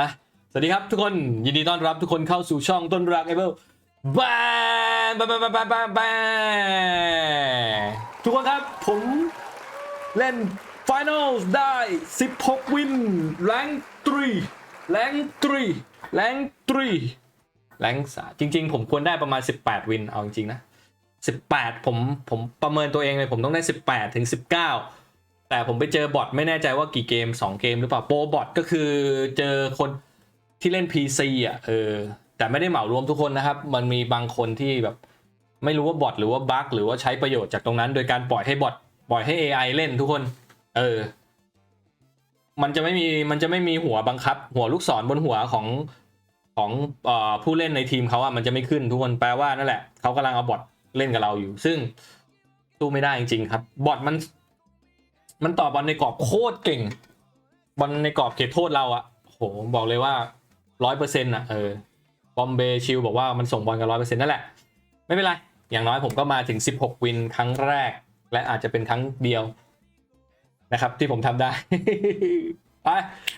อะสวัสดีครับทุกคนยินดีต้อนรับทุกคนเข้าสู่ช่องต้นรักเอเบิลบ้าบ้าบ้าบ้าบ้าบ้าทุกคนครับผมเล่น Finals ได้ 16 วินแรง3แรง3แรง3แรงสาจริง ๆ ผมควรได้ประมาณ 18 วินเอาจริงๆนะ 18 ผมผมประเมินตัวเองเลยผมต้องได้ 18 ถึง 19 แต่ผมไปเจอบอทไม่แน่ใจว่ากี่เกม 2 เกมหรือเปล่าโปรบอทก็คือเจอคนที่เล่น PC อะเออแต่ไม่ได้เหมารวมทุกคนนะครับ มันมีบางคนที่แบบ ไม่รู้ว่าบอทหรือว่าบั๊กหรือว่าใช้ประโยชน์จากตรงนั้น โดยการปล่อยให้บอทปล่อยให้ AI เล่นทุกคน เออ มันจะไม่มีมันจะไม่มีหัวบังคับ หัวลูกศรบนหัวของของออผู้เล่นในทีมเขาอะมันจะไม่ขึ้นทุกคนแปลว่านั่นแหละเขากำลังเอาบอทเล่นกับเราอยู่ ซึ่งสู้ไม่ได้จริงๆครับบอทมัน มันต่อบอลในกรอบโคตรเก่ง บอลในกรอบเขตโทษเราอะโหบอกเลยว่าร้อยเปอร์เซ็นต์อะเออบอมเบย์ชิลบอกว่ามันส่งบอลกันร้อยเปอร์เซ็นต์นั่นแหละ ไม่เป็นไร อย่างน้อยผมก็มาถึง 16 วินครั้งแรก และอาจจะเป็นครั้งเดียวนะครับ ที่ผมทำได้ไป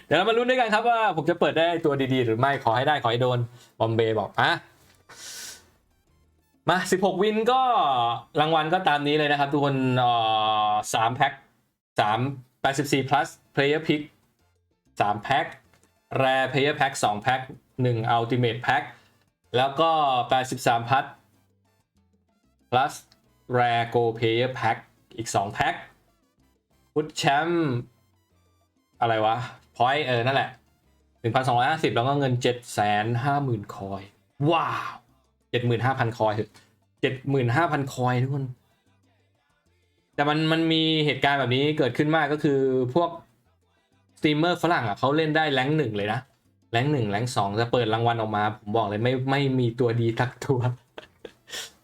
เดี๋ยวเรามาลุ้นด้วยกันครับว่าผมจะเปิดได้ตัวดีๆ หรือไม่ขอให้ได้ขอให้โดนบอมเบย์บอกอะมา 16 วินก็รางวัลก็ตามนี้เลยนะครับ ทุกคนสามแพ็ค สามแปดสิบสี่ plus player pick สามแพ็ค rare player pack สองแพ็คหนึ่ง ultimate pack แล้วก็ 83พัท plus rare go player pack อีก 2 แพ็คฟุตแชมป์อะไรวะ point เออ นั่นแหละ 1,250 แล้วก็เงิน 750,000 คอย ว้าว 75,000 คอยเถอะ75,000คอยทุกคน แต่มันมันมีเหตุการณ์แบบนี้เกิดขึ้นมากก็คือพวกสตรีมเมอร์ฝรั่งอะเขาเล่นได้แรงหนึ่งเลยนะแรงหนึ่งแรงสองจะเปิดรางวัลออกมา ผมบอกเลยไม่ไม่มีตัวดีทักตัว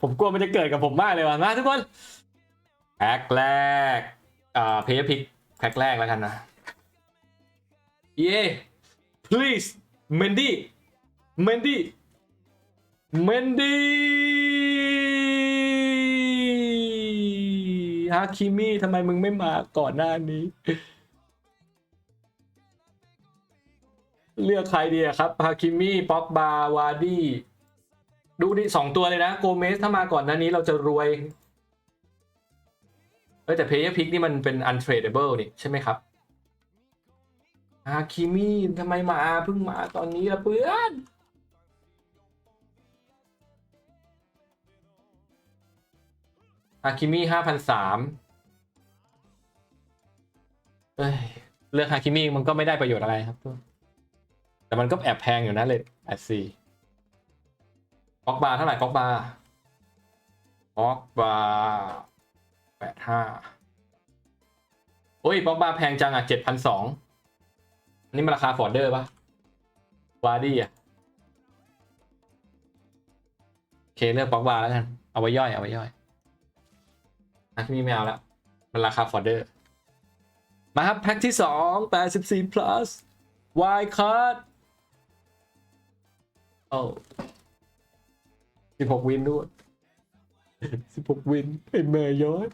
ผมกลัวมันจะเกิดกับผมมากเลยว่ะมาทุกคนแพ็คแรกอ่าเพย์พิกแพ็คแรกแล้วกันนะเย้ please Mendy Mendy Mendy ฮาคิมี่ทำไมมึงไม่มาก่อนหน้านี้ เลือกใครดีครับฮาคิมี่ป็อกบาวาดี้ดูดิสองตัวเลยนะโกเมสถ้ามาก่อนหน้านี้เราจะรวยเอ้แต่เพย์พิกนี่มันเป็น untradable นี่ใช่ไหมครับฮาคิมี่ทำไมมาเพิ่งมาตอนนี้ละเพื่อน ฮาคิมี่ห้าพันสามเอ้ยเลือกฮาคิมี่มันก็ไม่ได้ประโยชน์อะไรครับ แต่มันก็แอบแพงอยู่นะเลยแอดซีก๊อกบาร์เท่าไหร่ก๊อกบาร์ก๊อกบาร์แปดห้าโอ้ยก๊อกบาร์แพงจังอะเจ็ดพันสองอันนี้มันราคาฟอร์เดอร์ปะวาร์ดี้อะโอเคเลือกก๊อกบาร์แล้วกัน เอาไว้ย่อย เอาไว้ย่อย อันที่ไม่เอาแล้วมันราคาฟอร์เดอร์ มาครับ แพ็คที่สองแปดสิบสี่ plus y card โอ้สิบหกวินด้วยสิบหกวินไอ้แม่ยอย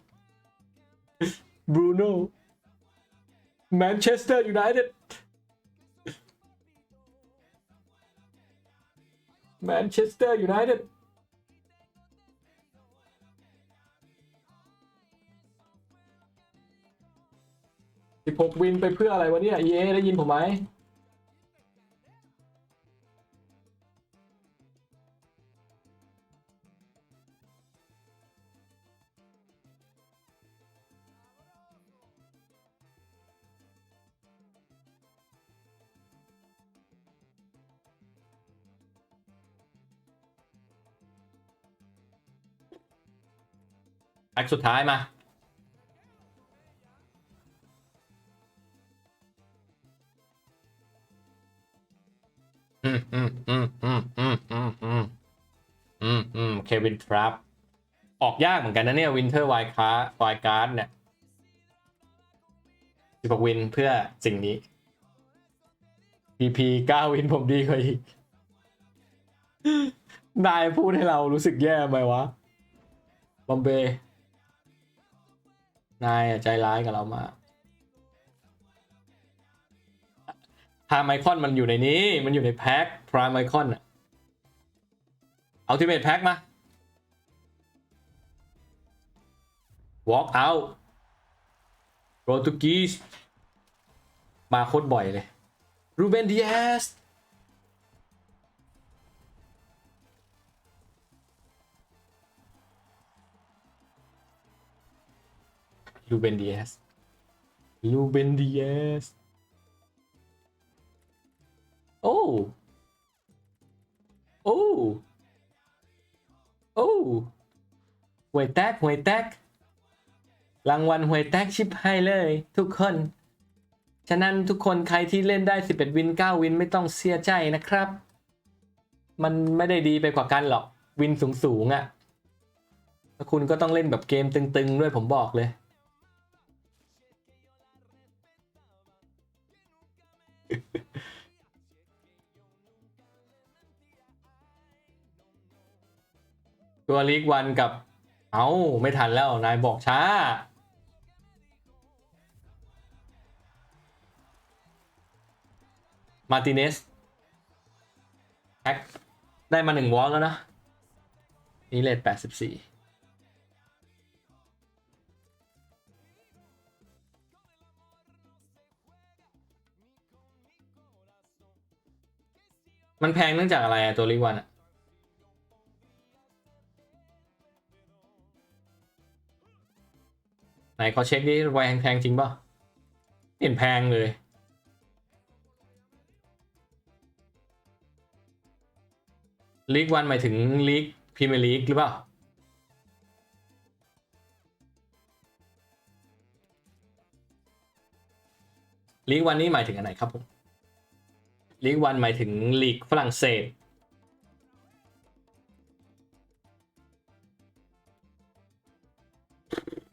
บรูโน่แมนเชสเตอร์ยูไนเต็ดแมนเชสเตอร์ยูไนเต็ด สิบหกวินไปเพื่ออะไรวะเนี่ยเย่ได้ยินผมไหมแพ็คสุดท้ายมา เควินทรัพออกยากเหมือนกันนะเนี่ยวินเทอร์ไวคาร์ไวการ์ดเนี่ยสิบวินเพื่อสิ่งนี้ PP เก้าวินผมดีกว่าอีก นายพูดให้เรารู้สึกแย่ไหมวะบอมเบย์นายใจร้ายกับเรามากพาไมคอนมันอยู่ในนี้ มันอยู่ในแพ็คพรามไมคอนอะเอัลติเมทแพ็คมา walk out โปรตุกีสมาโคตรบ่อยเลยรูเบนดิเอสลูเบนดิเอสลูเบนดิเอสโอ้ โอ้ โอ้หวยแตกหวยแตก รางวัลหวยแตกชิปให้เลย ทุกคน ฉะนั้นทุกคนใครที่เล่นได้ 11 วิน 9 วินไม่ต้องเสียใจนะครับ มันไม่ได้ดีไปกว่ากันหรอก วินสูงๆอะ่ะแล้วคุณก็ต้องเล่นแบบเกมตึงๆ ด้วยผมบอกเลย ตัวลีกวันกับ เอ้า ไม่ทันแล้ว นายบอกช้า มาร์ติเนสแฮกได้มาหนึ่งวอลแล้วนะ นี่เลทแปดสิบสี่มันแพงเนื่องจากอะไรอะตัวลีกวันอะไหนขอเช็คดิไวแพงจริงป่ะเห็นแพงเลย ลีกวันหมายถึงลีกพรีเมียร์ลีกหรือเปล่าลีกวันนี้หมายถึงอันไหนครับผมลีกวันหมายถึงลีกฝรั่งเศส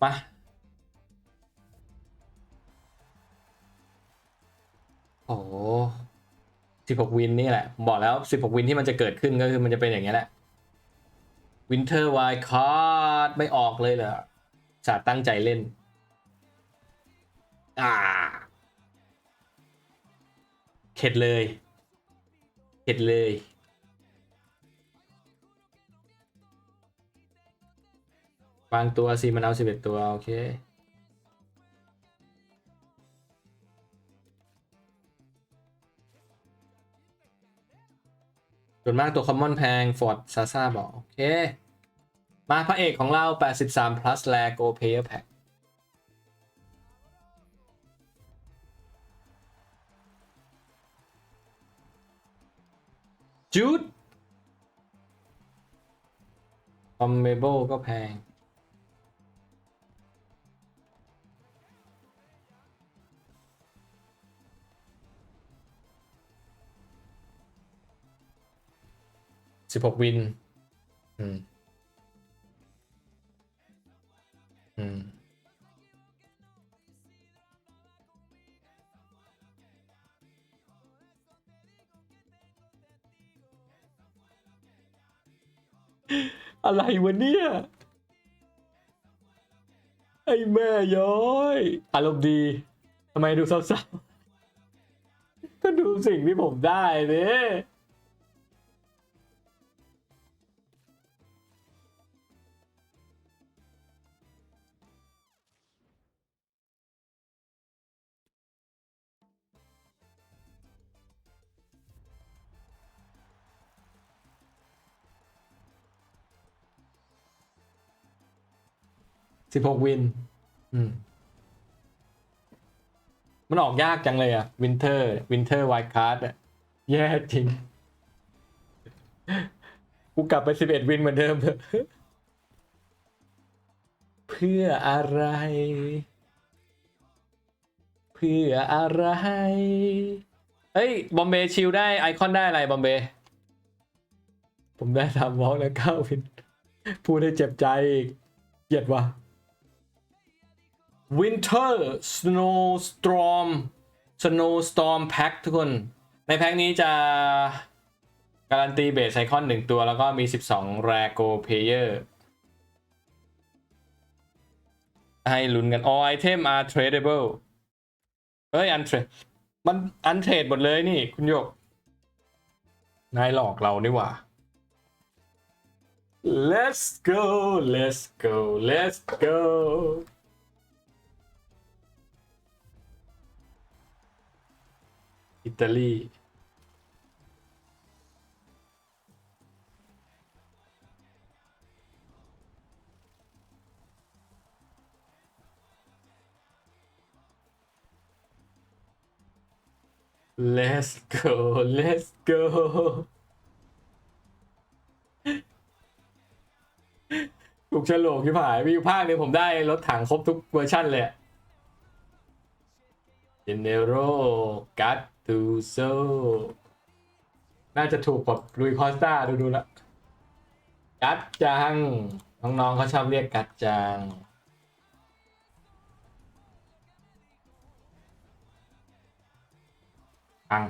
มาโอ้ สิบหกวินนี่แหละ บอกแล้วสิบหกวินที่มันจะเกิดขึ้นก็คือมันจะเป็นอย่างนี้แหละวินเทอร์ไวคาร์ดไม่ออกเลยเหรอจาตั้งใจเล่น อ่า เข็ดเลย เข็ดเลยบางตัวสิมันเอาสิบเอ็ดตัว โอเค ส่วนมากตัวคอมมอนแพงฟอร์ดซาซาบอก โอเค มาพระเอกของเรา 83 plus แลโกเพย์แพ็คจูดคอมเมเบิลก็แพง สิบหกวิน อืม อืม อะไรวะเนี่ย ไอ้แม่ย้อย อารมณ์ดี ทำไมดูเศร้าๆก็ดูสิ่งที่ผมได้เนี่ย สิบหกวิน อืม มันออกยากจังเลยอะวินเทอร์วินเทอร์ไวท์คาร์ดอะแย่จริง กูกลับไปสิบเอ็ดวินเหมือนเดิมเถอะเพื่ออะไร เพื่ออะไร เฮ้ย บอมเบย์ชิลได้ไอคอนได้อะไรบอมเบย์ผมได้ทำวอล์กแล้วเก้าวิน พูดให้เจ็บใจอีกเกลียดว่ะ Winter Snowstorm Snowstorm Pack ทุกคน ในแพ็คนี้จะ การันตีเบสไอคอนหนึ่งตัวแล้วก็มี 12 r a g o Player ให้ลุ้นกัน all item are tradable เฮ้ย untrade มันอันเทรดหมดเลยนี่ คุณโยก นายหลอกเรานี่หว่า let's go let's go let's go อิตาลี let's go let's go ถูกฉลกที่ผ่ายมีอยู่ภาคหนึ่งผมได้รถถังครบทุกเวอร์ชันเลยเจเนโรกัต ตูโซน่าจะถูกกว่าลุยคอสตาดูดูละกัตจัง น้องๆเขาชอบเรียกกัตจังพัง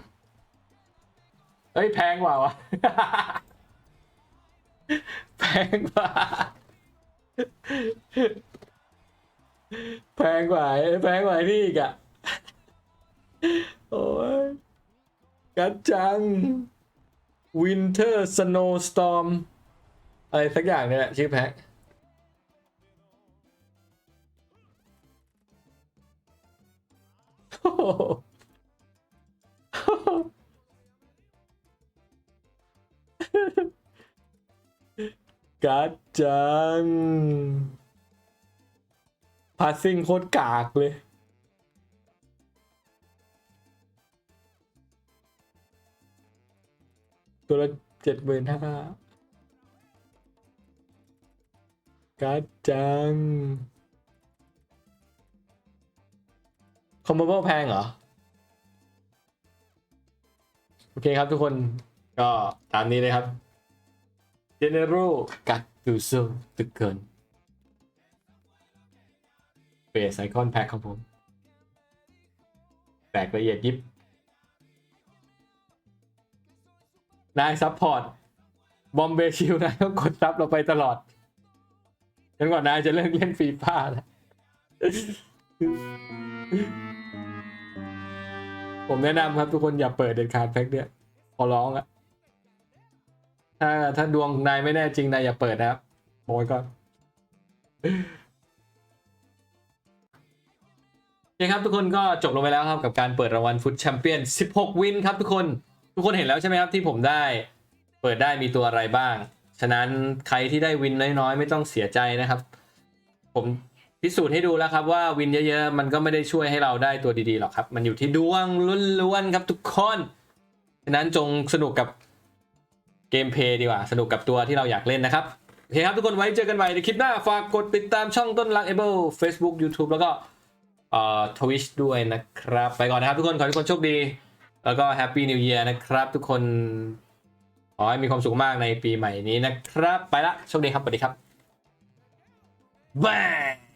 เฮ้ยแพงกว่าวะ แพงกว่า แพงกว่าแพงกว่านี่อีกอะโอ้ย กัดจัง Winter Snowstorm อะไรสักอย่างเนี่ยแหละชื่อแพ็คกัดจัง พาสซิ่งโคตรกากเลย เจ็ดหมื่นห้ากัดจัง คอมโบแพงเหรอ โอเคครับทุกคนก็ตามนี้เลยครับ เจเนโรกัตตูโซตึกเกินเบสไอคอนแพ็คของผมแตกละเอียดยิบ นายซัพพอร์ตบอมเบชิลนายต้องกดซับเราไปตลอดจนกว่านายจะเลิกเล่นฟีฟ้าแล้วผมแนะนำครับทุกคนอย่าเปิดเด็ดขาดแพ็คเนี่ยขอร้องอะถ้าถ้าดวงนายไม่แน่จริงนายอย่าเปิดนะครับบอกไว้ก่อนโอเคครับทุกคนก็จบลงไปแล้วครับกับการเปิดรางวัลฟุตแชมเปี้ยน 16 วินครับทุกคน ทุกคนเห็นแล้วใช่ไหมครับที่ผมได้ เปิดได้มีตัวอะไรบ้าง ฉะนั้นใครที่ได้วินน้อยๆ ไม่ต้องเสียใจนะครับ ผมพิสูจน์ให้ดูแล้วครับว่าวินเยอะๆ มันก็ไม่ได้ช่วยให้เราได้ตัวดีๆหรอกครับ มันอยู่ที่ดวงล้วนๆครับทุกคนฉะนั้นจงสนุกกับเกมเพย์ดีกว่า สนุกกับตัวที่เราอยากเล่นนะครับโอเคครับทุกคนไว้เจอกันใหม่ในคลิปหน้า ฝากกดติดตามช่องต้นรัก Able Facebook YouTube แล้วก็เอ่อทวิชด้วยนะครับ ไปก่อนนะครับทุกคน ขอให้ทุกคนโชคดี แล้วก็แฮปปี้นิวเอียร์นะครับ ทุกคนขอให้มีความสุขมากในปีใหม่นี้นะครับ ไปละโชคดีครับสวัสดีครับบาย